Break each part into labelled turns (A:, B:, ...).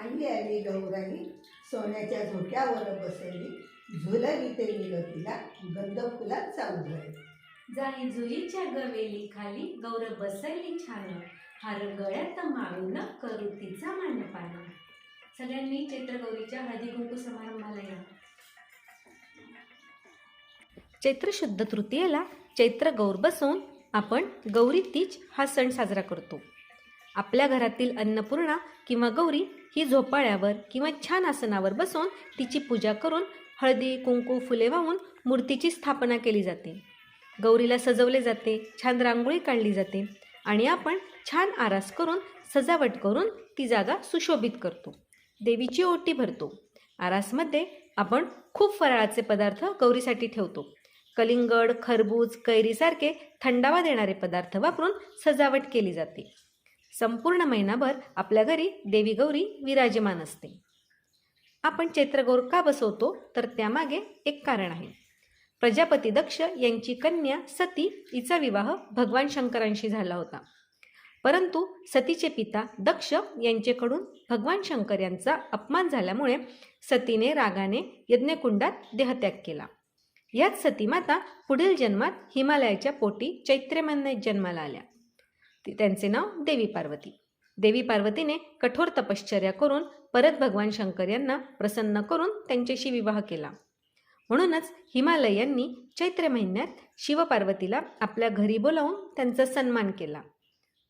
A: आली आली गौराई सोन्याच्या झोक्यावर बसली झुलली ते तिला गंध फुलांचा उधळ
B: जाई जुईच्या गवेली खाली गौर बसली छान. हार गळ्यात माळून करू तिचा मानपान. सगळ्यांनी चैत्रगौरीच्या हळदी कुंकू समारंभाला या चैत्र शुद्ध तृतीयेला चैत्र गौर बसवून आपण गौरी तीज हा सण साजरा करतो. आपल्या घरातील अन्नपूर्णा किंवा गौरी ही झोपाळ्यावर किंवा छान आसनावर बसवून तिची पूजा करून हळदी कुंकू फुले वाहून मूर्तीची स्थापना केली जाते. गौरीला सजवले जाते छान रांगोळी काढली जाते आणि आपण छान आरास करून सजावट करून ती जागा सुशोभित करतो. देवीची ओटी भरतो. आरासमध्ये आपण खूप फराळाचे पदार्थ गौरीसाठी ठेवतो. कलिंगड खरबूज कैरीसारखे थंडावा देणारे पदार्थ वापरून सजावट केली जाते. संपूर्ण महिनाभर आपल्या घरी देवी गौरी विराजमान असते. आपण चैत्रगौर का बसवतो? तर त्यामागे एक कारण आहे. प्रजापती दक्ष यांची कन्या सती हिचा विवाह भगवान शंकरांशी झाला होता. परंतु सतीचे पिता दक्ष यांचेकडून भगवान शंकर यांचा अपमान झाल्यामुळे सतीने रागाने यज्ञकुंडात देहत्याग केला. याच सतीमाता पुढील जन्मात हिमालयाच्या पोटी चैत्र जन्माला आल्या. त्यांचे नाव देवी पार्वती. देवी पार्वतीने कठोर तपश्चर्या करून परत भगवान शंकर यांना प्रसन्न करून त्यांच्याशी विवाह केला. म्हणूनच हिमालय यांनी चैत्र महिन्यात शिवपार्वतीला आपल्या घरी बोलावून त्यांचा सन्मान केला.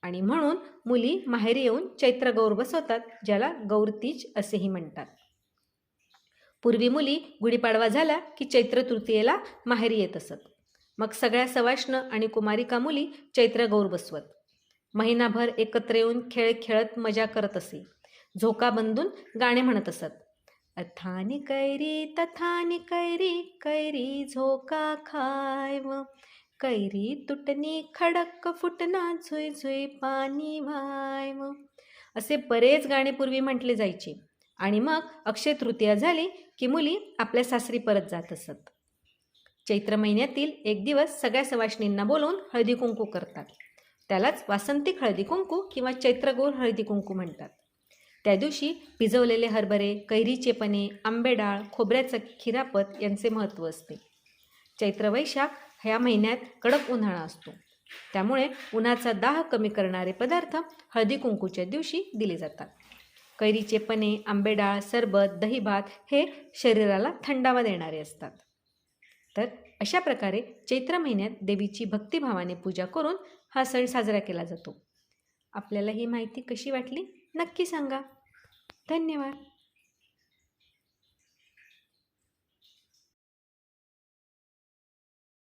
B: आणि म्हणून मुली माहेरी येऊन चैत्र गौर बसवतात ज्याला गौरतीज असेही म्हणतात. पूर्वी मुली गुढीपाडवा झाला की चैत्र तृतीयेला माहेरी येत असत. मग सगळ्या सवाष्ण आणि कुमारिका मुली चैत्र गौर बसवत. महिनाभर एकत्र येऊन खेळ खेळत मजा करत असे. झोका बंधून गाणे म्हणत असत. अथानी कैरी तथानी कैरी कैरी झोका खायव. कैरी तुटणी खडक फुटना झुई झुई पाणी व्हायव. असे बरेच गाणे पूर्वी म्हटले जायचे. आणि मग अक्षय तृतीया झाली की मुली आपल्या सासरी परत जात असत. चैत्र महिन्यातील एक दिवस सगळ्या सवाशिणींना बोलवून हळदी कुंकू करतात. त्यालाच वासंतिक हळदी कुंकू किंवा चैत्रगोर हळदी कुंकू म्हणतात. त्या दिवशी भिजवलेले हरभरे कैरीचे पने आंबे डाळ खोबऱ्याचं खिरापत यांचे महत्त्व असते. चैत्र वैशाख ह्या महिन्यात कडक उन्हाळा असतो. त्यामुळे उन्हाचा दाह कमी करणारे पदार्थ हळदी कुंकूच्या दिवशी दिले जातात. कैरीचे पने आंबे डाळ सरबत दही भात हे शरीराला थंडावा देणारे असतात. तर अशा प्रकारे चैत्र महिन्यात देवीची भक्तिभावाने पूजा करून हा सण साजरा केला जातो. आपल्याला ही माहिती कशी वाटली नक्की सांगा. धन्यवाद.